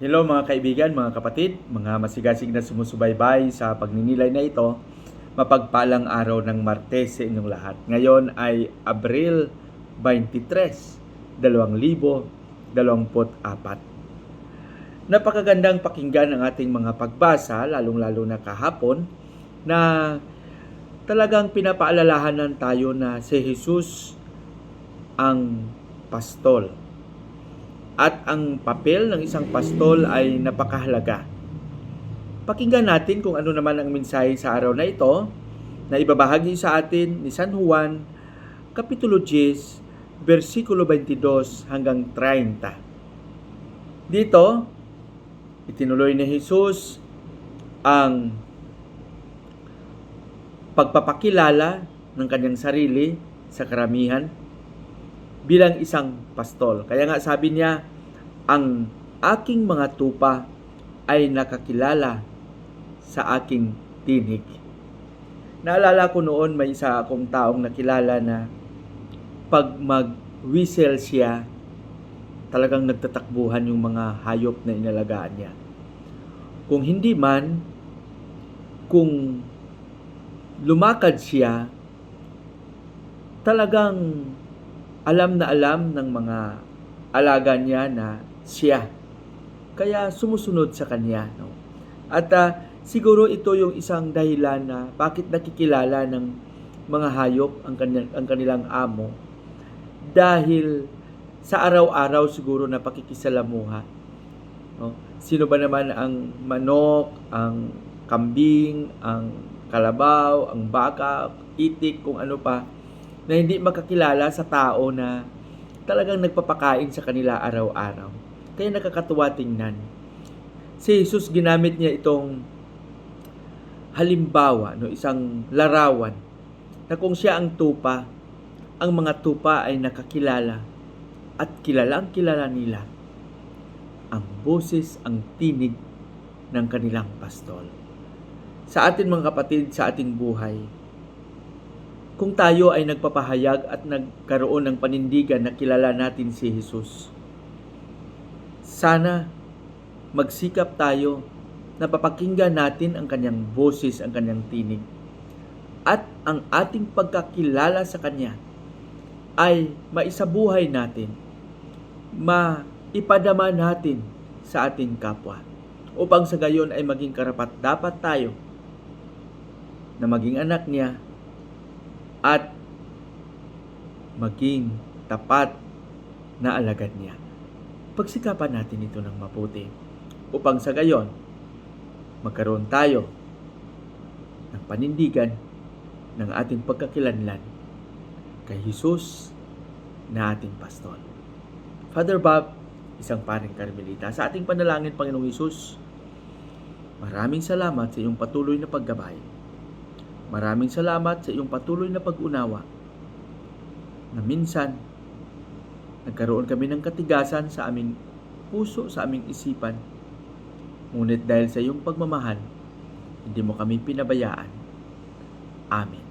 Hello mga kaibigan, mga kapatid, mga masigasig na sumusubaybay sa pagninilay na ito. Mapagpalang araw ng Martes sa inyong lahat. Ngayon ay Abril 23, 2024. Napakagandang pakinggan ang ating mga pagbasa, lalong-lalo na kahapon, na talagang pinapaalalahanan tayo na si Jesus ang pastol at ang papel ng isang pastol ay napakahalaga. Pakinggan natin kung ano naman ang mensahe sa araw na ito na ibabahagi sa atin ni San Juan, Kapitulo 10, versikulo 22 hanggang 30. Dito, itinuloy ni Jesus ang pagpapakilala ng kanyang sarili sa karamihan bilang isang pastol. Kaya nga sabi niya, ang aking mga tupa ay nakakilala sa aking tinig. Naalala ko noon may isa akong taong nakilala na pag mag-whistle siya, talagang nagtatakbuhan yung mga hayop na inalagaan niya. Kung hindi man, kung lumakad siya, talagang alam na alam ng mga alaga niya na siya. Kaya sumusunod sa kanya. No? At ah, siguro ito yung isang dahilan na bakit nakikilala ng mga hayop ang, kanyang, ang kanilang amo. Dahil sa araw-araw siguro na pakikisalamuha. No? Sino ba naman ang manok, ang kambing, ang kalabaw, ang baka, itik, kung ano pa, na hindi makakilala sa tao na talagang nagpapakain sa kanila araw-araw. Kaya nakakatuwa tingnan. Si Jesus ginamit niya itong halimbawa, no, isang larawan na kung siya ang tupa, ang mga tupa ay nakakilala at kilalang kilala nila ang boses, ang tinig ng kanilang pastol. Sa atin mga kapatid, sa ating buhay, kung tayo ay nagpapahayag at nagkaroon ng panindigan na kilala natin si Jesus. Sana magsikap tayo na papakinggan natin ang kanyang boses, ang kanyang tinig. At ang ating pagkakilala sa kanya ay maisabuhay natin, maipadama natin sa ating kapwa. Upang sa gayon ay maging karapat dapat tayo na maging anak niya at maging tapat na alagad niya. Pagsikapan natin ito ng mabuti upang sa gayon magkaroon tayo ng panindigan ng ating pagkakilanlan kay Jesus na ating pastol. Father Bob, isang paring karmelita, sa ating panalangin, Panginoong Jesus, maraming salamat sa iyong patuloy na paggabay Maraming salamat sa iyong patuloy na pag-unawa na minsan nagkaroon kami ng katigasan sa aming puso, sa aming isipan. Ngunit dahil sa iyong pagmamahal, hindi mo kami pinabayaan. Amen.